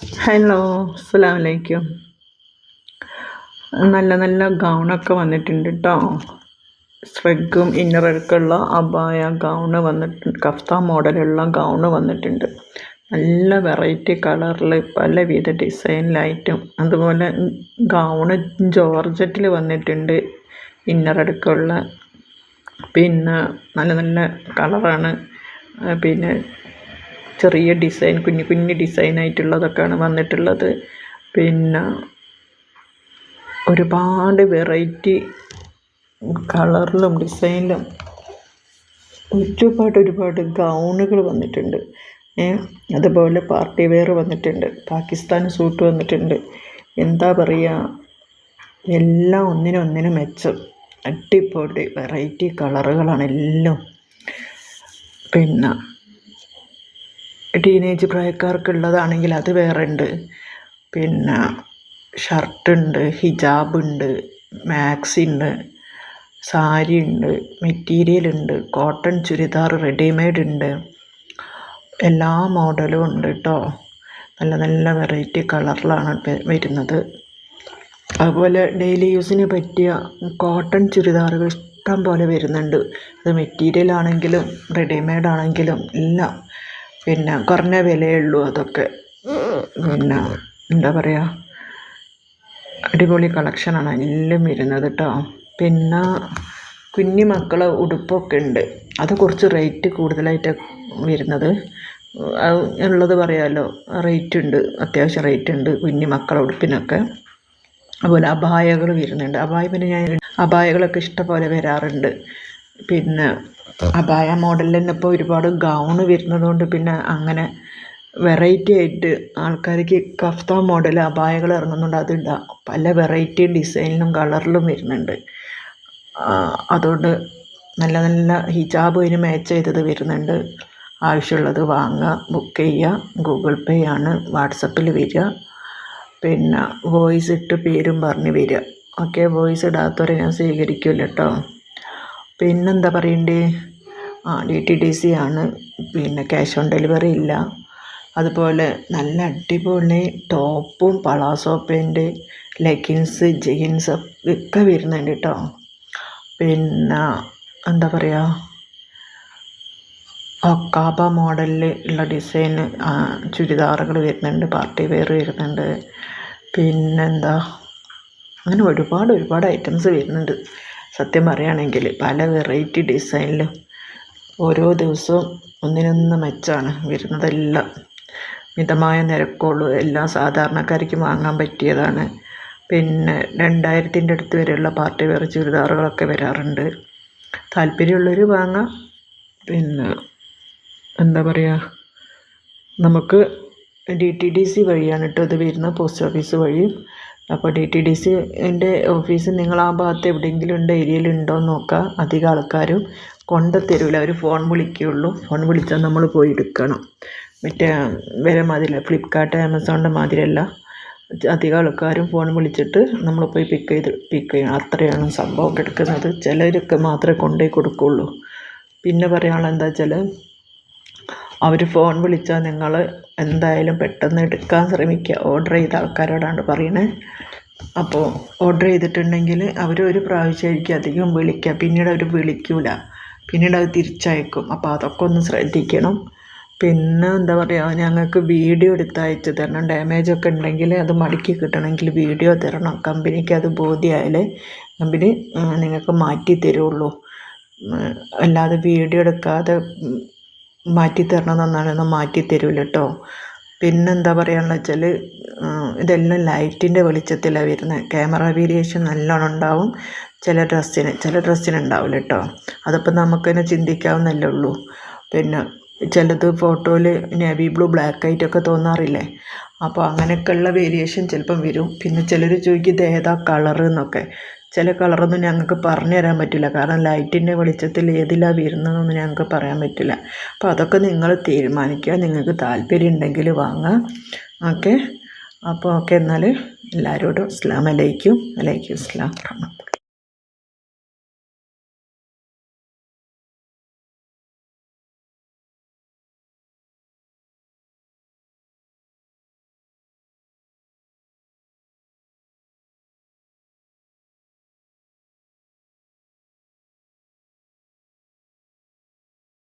Hello അസ്സാം വലൈക്കും നല്ല നല്ല ഗൗണൊക്കെ വന്നിട്ടുണ്ട് കേട്ടോ സ്ട്രെഗും ഇന്നറൊക്കെയുള്ള അബായ ഗൗണ് വന്നിട്ടുണ്ട് കഫ്ത മോഡലുള്ള ഗൗണ് വന്നിട്ടുണ്ട്. നല്ല വെറൈറ്റി കളറിൽ പലവിധ ഡിസൈനിലായിട്ടും അതുപോലെ ഗൗണ് ജോർജറ്റിൽ വന്നിട്ടുണ്ട് ഇന്നറടുക്കുള്ള പിന്നെ നല്ല നല്ല കളറാണ് പിന്നെ ചെറിയ ഡിസൈൻ കുഞ്ഞു കുഞ്ഞു ഡിസൈനായിട്ടുള്ളതൊക്കെയാണ് വന്നിട്ടുള്ളത്. പിന്നെ ഒരുപാട് വെറൈറ്റി കളറിലും ഡിസൈനിലും ഒരുപാട് ഒരുപാട് ഗൗണുകൾ വന്നിട്ടുണ്ട്. അതുപോലെ പാർട്ടി വെയർ വന്നിട്ടുണ്ട് പാകിസ്ഥാൻ സൂട്ട് വന്നിട്ടുണ്ട്. എന്താ പറയുക എല്ലാം ഒന്നിനൊന്നിനും മെച്ചം. അടിപൊളി വെറൈറ്റി കളറുകളാണ് എല്ലാം. പിന്നെ ടീനേജ് പ്രായക്കാർക്കുള്ളതാണെങ്കിൽ അത് വേറെ ഉണ്ട് പിന്നെ ഷർട്ടുണ്ട് ഹിജാബുണ്ട് മാക്സി ഉണ്ട് സാരി ഉണ്ട് മെറ്റീരിയൽ ഉണ്ട് കോട്ടൺ ചുരിദാർ റെഡിമെയ്ഡ് ഉണ്ട് എല്ലാ മോഡലും ഉണ്ട് കേട്ടോ നല്ല നല്ല വെറൈറ്റി കളറിലാണ് വരുന്നത്. അതുപോലെ ഡെയിലി യൂസിന് പറ്റിയ കോട്ടൺ ചുരിദാറുകൾ ഇഷ്ടം പോലെ വരുന്നുണ്ട്. അത് മെറ്റീരിയൽ ആണെങ്കിലും റെഡിമെയ്ഡ് ആണെങ്കിലും എല്ലാം പിന്നെ കുറഞ്ഞ വിലയേ ഉള്ളൂ അതൊക്കെ. പിന്നെ എന്താ പറയുക അടിപൊളി കളക്ഷനാണ് എല്ലാം വരുന്നത് കേട്ടോ പിന്നെ കുഞ്ഞു മക്കളെ ഉടുപ്പൊക്കെ ഉണ്ട്. അത് കുറച്ച് റേറ്റ് കൂടുതലായിട്ട് വരുന്നത്. ഉള്ളത് പറയാമല്ലോ റേറ്റ് ഉണ്ട് അത്യാവശ്യം റേറ്റ് ഉണ്ട് കുഞ്ഞു മക്കളെ ഉടുപ്പിനൊക്കെ. അതുപോലെ അബായകൾ വരുന്നുണ്ട്. അബായ പിന്നെ ഞാൻ അബായകളൊക്കെ ഇഷ്ടംപോലെ വരാറുണ്ട്. പിന്നെ അബായ മോഡലിൽ തന്നെ ഇപ്പോൾ ഒരുപാട് ഗൗണ് വരുന്നത് കൊണ്ട് പിന്നെ അങ്ങനെ വെറൈറ്റി ആയിട്ട് ആൾക്കാർക്ക് കഫ്ത മോഡൽ അബായകൾ ഇറങ്ങുന്നുണ്ട്. അത് പല വെറൈറ്റി ഡിസൈനിലും കളറിലും വരുന്നുണ്ട്. അതുകൊണ്ട് നല്ല നല്ല ഹിജാബ് അതിന് മാച്ച് ചെയ്തത് വരുന്നുണ്ട്. ആവശ്യമുള്ളത് വാങ്ങുക ബുക്ക് ചെയ്യുക ഗൂഗിൾ പേ ആണ് വാട്സപ്പിൽ വരിക. പിന്നെ വോയിസ് ഇട്ട് പേരും പറഞ്ഞ് വരിക. ഓക്കെ വോയിസ് ഇടാത്തവരെ ഞാൻ സ്വീകരിക്കില്ല കേട്ടോ പിന്നെന്താ പറയണ്ടേ? ആ ഡി ടി ഡി സി ആണ്. പിന്നെ ക്യാഷ് ഓൺ ഡെലിവറി ഇല്ല. അതുപോലെ നല്ല അടിപൊളി ടോപ്പും പളാസോ പാന്റ് ലെഗിൻസ് ജീൻസ് ഒക്കെ വരുന്നുണ്ട് കേട്ടോ പിന്നെ എന്താ പറയുക ഒക്കാബ മോഡലിൽ ഉള്ള ഡിസൈൻ ചുരിദാറുകൾ വരുന്നുണ്ട് പാർട്ടി വെയർ വരുന്നുണ്ട്. പിന്നെന്താ? അങ്ങനെ ഒരുപാട് ഒരുപാട് ഐറ്റംസ് വരുന്നുണ്ട്. സത്യം പറയുകയാണെങ്കിൽ പല വെറൈറ്റി ഡിസൈനിലും ഓരോ ദിവസവും ഒന്നിനൊന്ന് മെച്ചമാണ് വരുന്നതെല്ലാം. മിതമായ നിരക്കുള്ളൂ. എല്ലാം സാധാരണക്കാർക്ക് വാങ്ങാൻ പറ്റിയതാണ്. പിന്നെ രണ്ടായിരത്തിന്റെ അടുത്ത് വരെയുള്ള പാർട്ടി വെയർ ചുരിദാറുകളൊക്കെ വരാറുണ്ട്. താല്പര്യമുള്ളവർ വാങ്ങാം. പിന്നെ എന്താ പറയുക നമുക്ക് ഡി ടി ഡി സി വഴിയാണ് കേട്ടോ ഇത് പോസ്റ്റ് ഓഫീസ് വഴി അപ്പോൾ ഡി ടി ഡി സിന്റെ ഓഫീസ് നിങ്ങൾ ആ ഭാഗത്ത് എവിടെയെങ്കിലും ഉണ്ട് ഏരിയയിൽ ഉണ്ടോ എന്ന് നോക്കുക. അധികം ആൾക്കാരും കൊണ്ടുത്തരില്ല അവർ ഫോൺ വിളിക്കുകയുള്ളൂ. ഫോൺ വിളിച്ചാൽ നമ്മൾ പോയി എടുക്കണം. മറ്റേ വേറെ മാതിരില്ല ഫ്ലിപ്കാർട്ട് ആമസോണിന്റെ മാതിരിയല്ല. അധികം ആൾക്കാരും ഫോൺ വിളിച്ചിട്ട് നമ്മൾ പോയി പിക്ക് ചെയ്ത് പിക്ക് ചെയ്യണം. അത്രയാണ് സംഭവം എടുക്കുന്നത് ചിലരൊക്കെ മാത്രമേ കൊണ്ടുപോയി കൊടുക്കുകയുള്ളൂ. പിന്നെ പറയാനുള്ളത് എന്താ വെച്ചാൽ അവർ ഫോൺ വിളിച്ചാൽ നിങ്ങൾ എന്തായാലും പെട്ടെന്ന് എടുക്കാൻ ശ്രമിക്കുക ഓർഡർ ചെയ്ത ആൾക്കാരോടാണ് പറയണേ. അപ്പോൾ ഓർഡർ ചെയ്തിട്ടുണ്ടെങ്കിൽ അവർ ഒരു പ്രാവശ്യമായിരിക്കും അധികം വിളിക്കുക പിന്നീട് അവർ വിളിക്കൂല. പിന്നീട് അത് തിരിച്ചയക്കും. അപ്പോൾ അതൊക്കെ ഒന്ന് ശ്രദ്ധിക്കണം. പിന്നെ എന്താ പറയുക ഞങ്ങൾക്ക് വീഡിയോ എടുത്ത് അയച്ച് തരണം. ഡാമേജ് ഒക്കെ ഉണ്ടെങ്കിൽ അത് മടക്കി കിട്ടണമെങ്കിൽ വീഡിയോ തരണം. കമ്പനിക്ക് അത് ബോധ്യമായാലേ കമ്പനി നിങ്ങൾക്ക് മാറ്റി തരുള്ളൂ. അല്ലാതെ വീഡിയോ എടുക്കാതെ മാറ്റി തരണമെന്നാണ് മാറ്റി തരില്ല കേട്ടോ പിന്നെന്താ പറയാനുള്ളത് വെച്ചാൽ ഇതെല്ലാം ലൈറ്റിന്റെ വെളിച്ചത്തിലാണ് വരുന്നത് ക്യാമറ വേരിയേഷൻ നല്ലോണം ഉണ്ടാവും ചില ഡ്രസ്സിന് ചില ഡ്രസ്സിന് ഉണ്ടാവില്ല കേട്ടോ അതിപ്പോൾ നമുക്കതിനെ ചിന്തിക്കാവുന്നല്ലേ ഉള്ളൂ. പിന്നെ ചിലത് ഫോട്ടോയിൽ നേവി ബ്ലൂ ബ്ലാക്ക് ആയിട്ടൊക്കെ തോന്നാറില്ലേ? അപ്പോൾ അങ്ങനെയൊക്കെയുള്ള വേരിയേഷൻ ചിലപ്പം വരും. പിന്നെ ചിലർ ചോദിക്കും ഇത് ഏതാ കളർ എന്നൊക്കെ. ചില കളറൊന്നും ഞങ്ങൾക്ക് പറഞ്ഞു തരാൻ പറ്റില്ല. കാരണം ലൈറ്റിന്റെ വെളിച്ചത്തിൽ ഏതിലാണ് വരുന്നതെന്നൊന്നും ഞങ്ങൾക്ക് പറയാൻ പറ്റില്ല. അപ്പോൾ അതൊക്കെ നിങ്ങൾ തീരുമാനിക്കുക. നിങ്ങൾക്ക് താല്പര്യം ഉണ്ടെങ്കിൽ വാങ്ങാം ഓക്കെ? അപ്പോൾ ഓക്കെ എന്നാൽ എല്ലാവരോടും അസ്ലാം അലൈക്കും അലൈക്കും അസ്ലാം